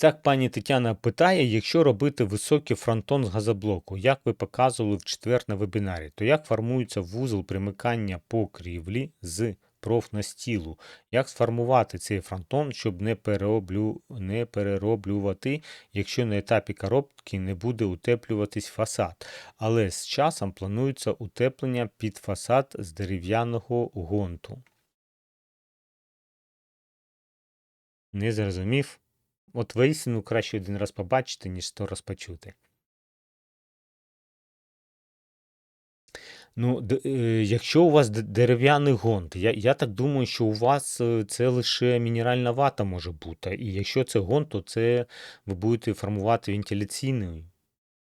Так, пані Тетяна питає, якщо робити високий фронтон з газоблоку, як ви показували в четвер на вебінарі, то як формується вузол примикання покрівлі з профнастілу? Як сформувати цей фронтон, щоб не, перероблю... не перероблювати, якщо на етапі коробки не буде утеплюватись фасад, але з часом планується утеплення під фасад з дерев'яного гонту? Не зрозумів. От воістину краще один раз побачити, ніж сто раз почути. Ну, е, якщо у вас дерев'яний гонт, я, я так думаю, що у вас е, це лише мінеральна вата може бути. І якщо це гонт, то це ви будете формувати вентиляційний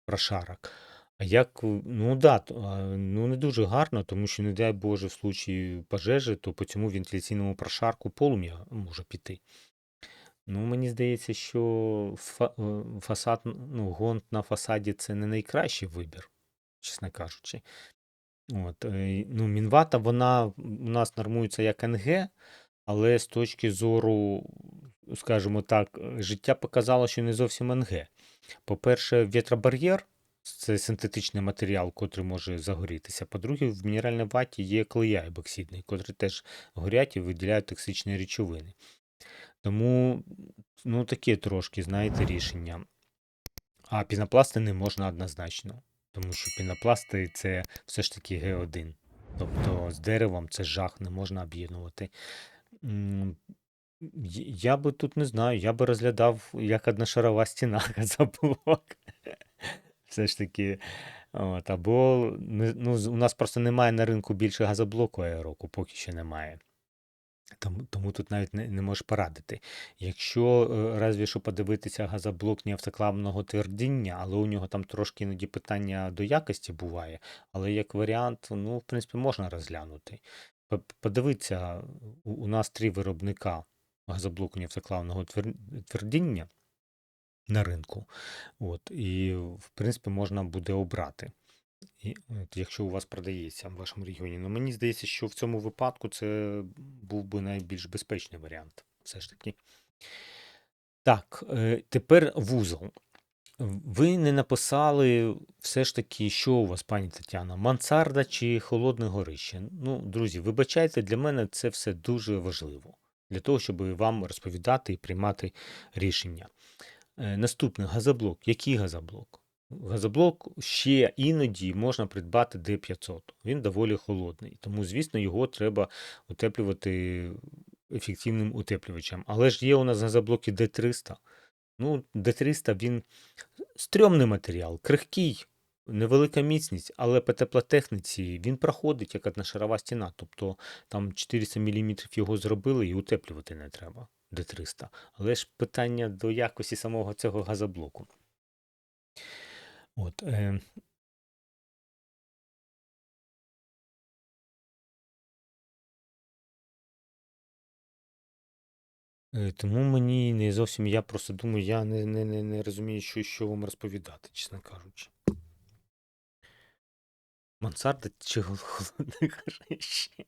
прошарок. А як, ну да, ну не дуже гарно, тому що, не дай Боже, в случаї пожежі, то по цьому вентиляційному прошарку полум'я може піти. Ну, мені здається, що е, фасад, ну, гонт на фасаді це не найкращий вибір, чесно кажучи. От, е, ну, Мінвата, вона у нас нормується як НГ, але з точки зору, скажімо так, життя показало, що не зовсім НГ. По-перше, вітробар'єр це синтетичний матеріал, котрий може загорітися. По-друге, в мінеральній ваті є клея ебоксидний, котрі теж горять і виділяють токсичні речовини. Тому, ну, таке трошки, знаєте, рішення. А пінопласти не можна однозначно, тому що пінопласти це все ж таки Г1. Тобто з деревом це жах, не можна об'єднувати. Я би тут не знаю, я би розглядав як одношарова стіна газоблок. Все ж таки. От, або ну, у нас просто немає на ринку більше газоблоку аероку, поки що немає. Тому, тому тут навіть не, не можеш порадити. Якщо е, разві що подивитися газоблок не автоклавного твердіння, але у нього там трошки іноді питання до якості буває, але як варіант, ну, в принципі, можна розглянути. П- Подивитися, у, нас три виробника газоблоку неавтоклавного твер- твердіння на ринку. От, і, в принципі, можна буде обрати. От, якщо у вас продається в вашому регіоні. Ну, мені здається, що в цьому випадку це був би найбільш безпечний варіант. Все ж таки. Так, е, тепер вузол. Ви не написали все ж таки, що у вас, пані Тетяна, мансарда чи холодне горище? Ну, друзі, вибачайте, для мене це все дуже важливо для того, щоб вам розповідати і приймати рішення. Е, Наступне газоблок. Який газоблок? Газоблок ще іноді можна придбати D500. Він доволі холодний, тому, звісно, його треба утеплювати ефективним утеплювачем. Але ж є у нас газоблоки D300. Ну, D300 він стрьомний матеріал, крихкий, невелика міцність, але по теплотехніці він проходить як одношарова стіна. Тобто там 400 мм його зробили і утеплювати не треба. D300. Але ж питання до якості самого цього газоблоку. От, е, е, тому мені не зовсім, я просто думаю, я не, не, не, не розумію, що, що вам розповідати, чесно кажучи. Мансарда чи холодне горище?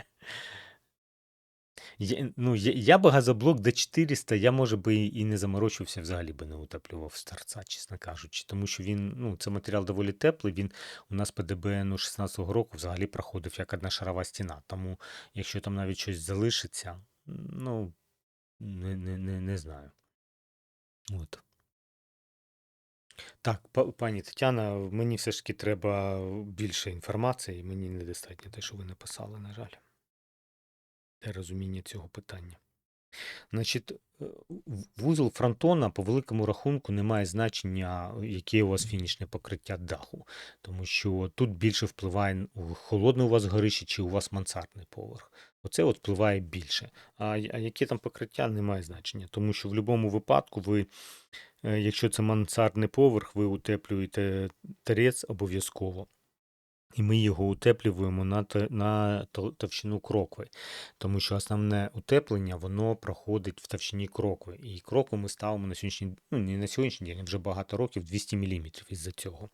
Я, ну, я, я би газоблок D400, я, може би, і і не заморочувався, взагалі би не утеплював з торця, чесно кажучи. Тому що він, ну, це матеріал доволі теплий, він у нас по ДБНу 16-го року взагалі проходив як одна шарова стіна. Тому, якщо там навіть щось залишиться, ну, не, не, не, не знаю. От. Так, па- пані Тетяна, мені все ж таки треба більше інформації, мені недостатньо те, що ви написали, на жаль, розуміння цього питання. Значить, е, вузол фронтона по великому рахунку не має значення, яке у вас фінішне покриття даху, тому що тут більше впливає у- холодне у вас горище чи у вас мансардний поверх. Оце от впливає більше. А, а яке там покриття не має значення, тому що в будь-якому випадку ви, е, якщо це мансардний поверх, ви утеплюєте торець обов'язково. І ми його утеплюємо на, на товщину крокви, тому що основне утеплення воно проходить в товщині крокви. І крокву ми ставимо на сьогоднішній ну не на сьогоднішній день, а вже багато років 200 мм із-за цього.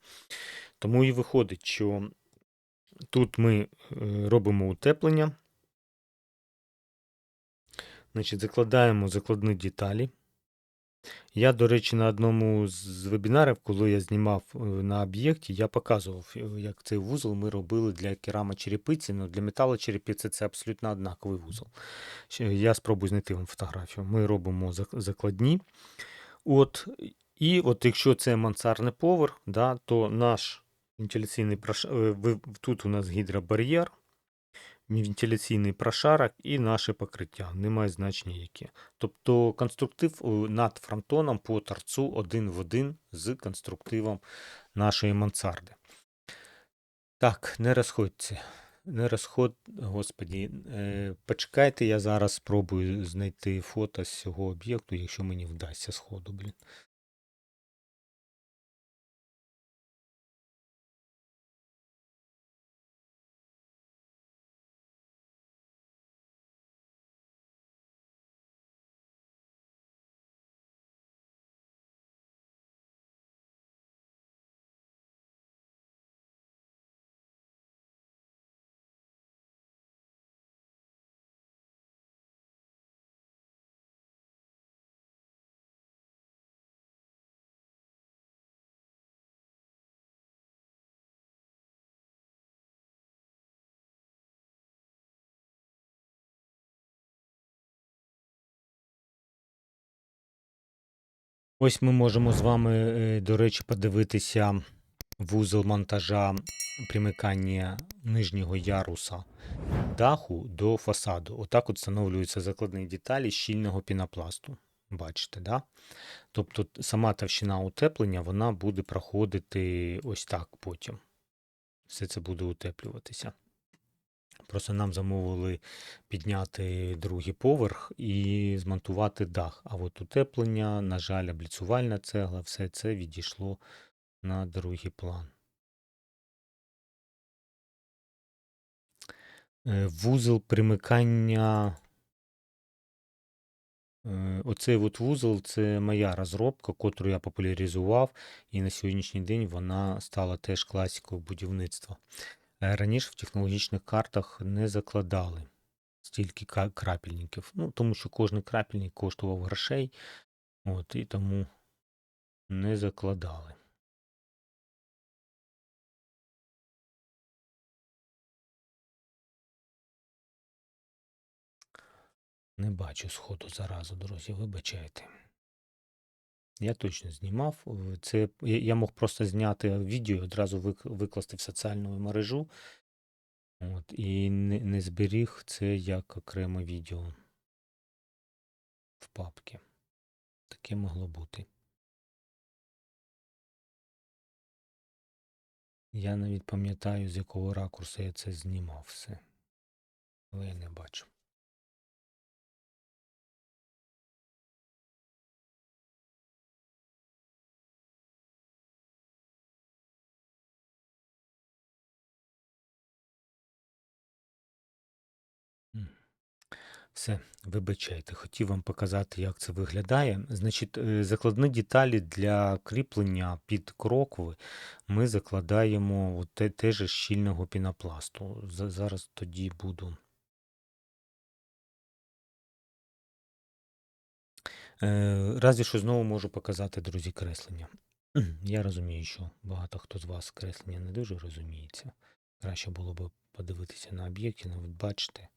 Тому і виходить, що тут ми е, робимо утеплення, значить, закладаємо закладні деталі. Я, до речі, на одному з вебінарів, коли я знімав е, на об'єкті, я показував, е, як цей вузол ми робили для керамочерепиці, але для металочерепиці це абсолютно однаковий вузол. Я спробую знайти вам фотографію. Ми робимо зак- закладні. От, і от якщо це мансардний поверх, да, то наш вентиляційний прошарок, тут у нас гідробар'єр, вентиляційний прошарок і наше покриття. Немає значення яке. Тобто конструктив е, над фронтоном по торцу один в один з конструктивом нашої мансарди. Так, не розходьте. Не розход, господі, е, почекайте, я зараз спробую знайти фото з цього об'єкту, якщо мені вдасться сходу, блін. Ось ми можемо з вами, е, до речі, подивитися вузол монтажа примикання нижнього яруса даху до фасаду. Отак от встановлюються закладні деталі щільного пінопласту. Бачите, да? Тобто сама товщина утеплення вона буде проходити ось так потім. Все це буде утеплюватися. Просто нам замовили підняти другий поверх і змонтувати дах. А от утеплення, на жаль, обліцувальна цегла, все це відійшло на другий план. Е, Вузол примикання. Е, Оцей от вузол це моя розробка, котру я популяризував, і на сьогоднішній день вона стала теж класикою будівництва. Е, Раніше в технологічних картах не закладали стільки крапельників. Ну, тому що кожен крапельник коштував грошей, от, і тому не закладали. Не бачу сходу заразу, друзі, вибачайте. Я точно знімав. Це я мог просто зняти відео і одразу викласти в соціальну мережу. От, і не, не зберіг це як окреме відео в папці. Таке могло бути. Я навіть пам'ятаю, з якого ракурсу я це знімав все. Але я не бачу. Все, вибачайте, хотів вам показати, як це виглядає. Значить, е, закладні деталі для кріплення під крокви ми закладаємо от те, теж щільного пінопласту. Зараз тоді буду. Е, Разві що знову можу показати, друзі, креслення. Я розумію, що багато хто з вас креслення не дуже розуміється. Краще було б подивитися на об'єкті, ну, ви бачите.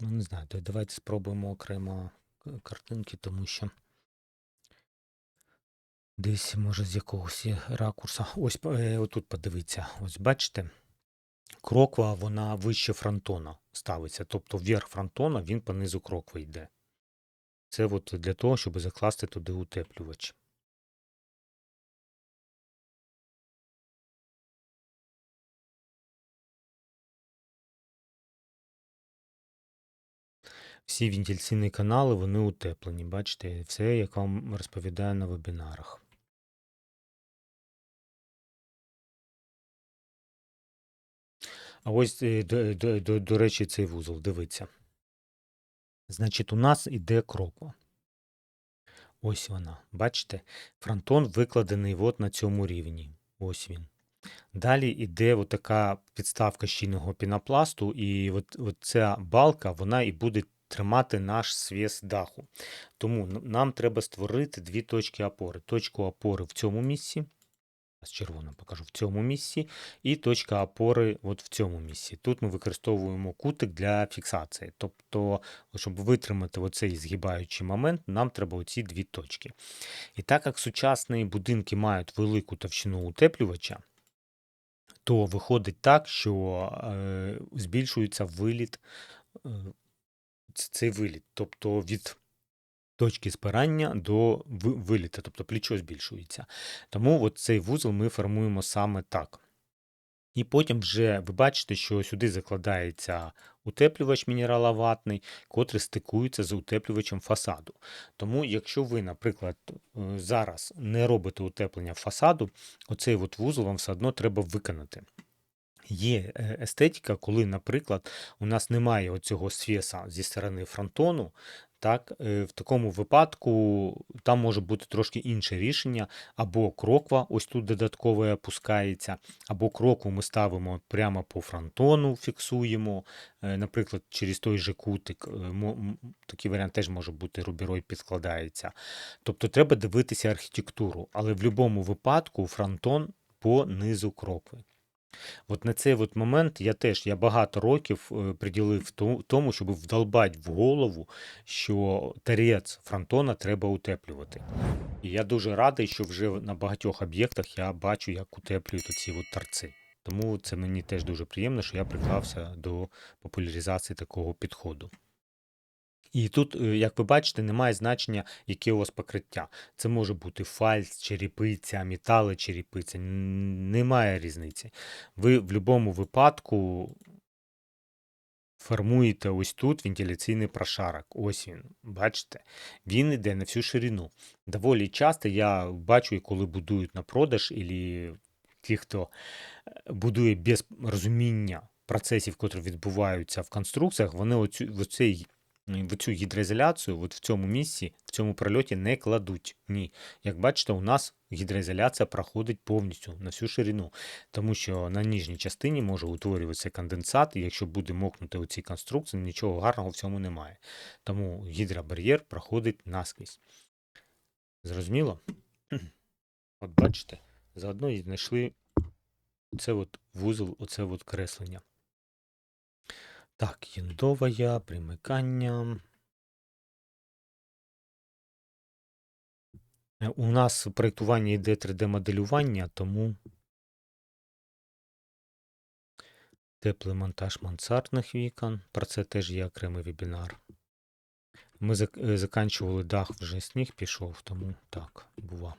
Ну, не знаю, давайте спробуємо окремо картинки, тому що десь, може, з якогось є ракурса. Ось отут подивіться. Ось бачите, кроква, вона вище фронтона ставиться. Тобто вверх фронтона він по низу крокви йде. Це от для того, щоб закласти туди утеплювач. Всі вентиляційні канали, вони утеплені. Бачите, все, як вам розповідаю на вебінарах. А ось, е, до, до, до, до речі, цей вузол, дивіться. Значить, у нас іде кроква. Ось вона. Бачите? Фронтон викладений от на цьому рівні. Ось він. Далі йде отака підставка щільного пінопласту, і от, от ця балка, вона і буде тримати наш свіс даху. Тому нам треба створити дві точки опори. Точку опори в цьому місці. З червоним покажу в цьому місці, і точка опори от в цьому місці. Тут ми використовуємо кутик для фіксації. Тобто, щоб витримати оцей згибаючий момент, нам треба оці дві точки. І так як сучасні будинки мають велику товщину утеплювача, то виходить так, що е, збільшується виліт, е, цей виліт. Тобто від точки спирання до ви- виліта, тобто плечо збільшується. Тому от цей вузол ми формуємо саме так. І потім вже ви бачите, що сюди закладається утеплювач мінераловатний, котрий стикується з утеплювачем фасаду. Тому, якщо ви, наприклад, е, зараз не робите утеплення фасаду, оцей от вузол вам все одно треба виконати. Є е, естетика, коли, наприклад, у нас немає оцього свіса зі сторони фронтону. Так, е, в такому випадку там може бути трошки інше рішення, або кроква, ось тут додатково опускається, або крокву ми ставимо прямо по фронтону, фіксуємо, е, наприклад, через той же кутик. Такий варіант теж може бути, рубірой підкладається. Тобто треба дивитися архітектуру, але в будь-якому випадку фронтон по низу крокви. От на цей от момент я теж я багато років е, приділив тому, щоб вдолбати в голову, що тарець фронтона треба утеплювати. І я дуже радий, що вже на багатьох об'єктах я бачу, як утеплюють оці от торці. Тому це мені теж дуже приємно, що я приклався до популяризації такого підходу. І тут, е, як ви бачите, немає значення, яке у вас покриття. Це може бути фальц, черепиця, метали, черепиця. Немає різниці. Ви в будь-якому випадку формуєте ось тут вентиляційний прошарок. Ось він, бачите? Він йде на всю ширину. Доволі часто я бачу, коли будують на продаж, і ті, хто е, будує без розуміння процесів, які відбуваються в конструкціях, вони оцю, в цей в цю гідроізоляцію, от в цьому місці, в цьому прольоті не кладуть. Ні. Як бачите, у нас гідроізоляція проходить повністю на всю ширину, тому що на нижній частині може утворюватися конденсат, і якщо буде мокнути у цій конструкції, нічого гарного в цьому немає. Тому гідробар'єр проходить наскрізь. Зрозуміло? От бачите, заодно і знайшли це от вузол, оце от креслення. Так, єндовая, примикання. Е, У нас в проєктуванні йде 3D-моделювання, тому теплий монтаж мансардних вікон. Про це теж є окремий вебінар. Ми е, заканчували дах, вже сніг пішов, тому так, бува.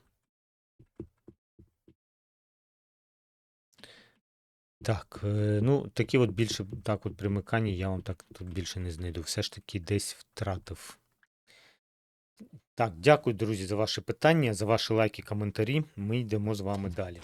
Так, е, ну такі от більше так от примикання я вам так тут більше не знайду. Все ж таки десь втратив. Так, дякую, друзі, за ваші питання, за ваші лайки, коментарі. Ми йдемо з вами далі.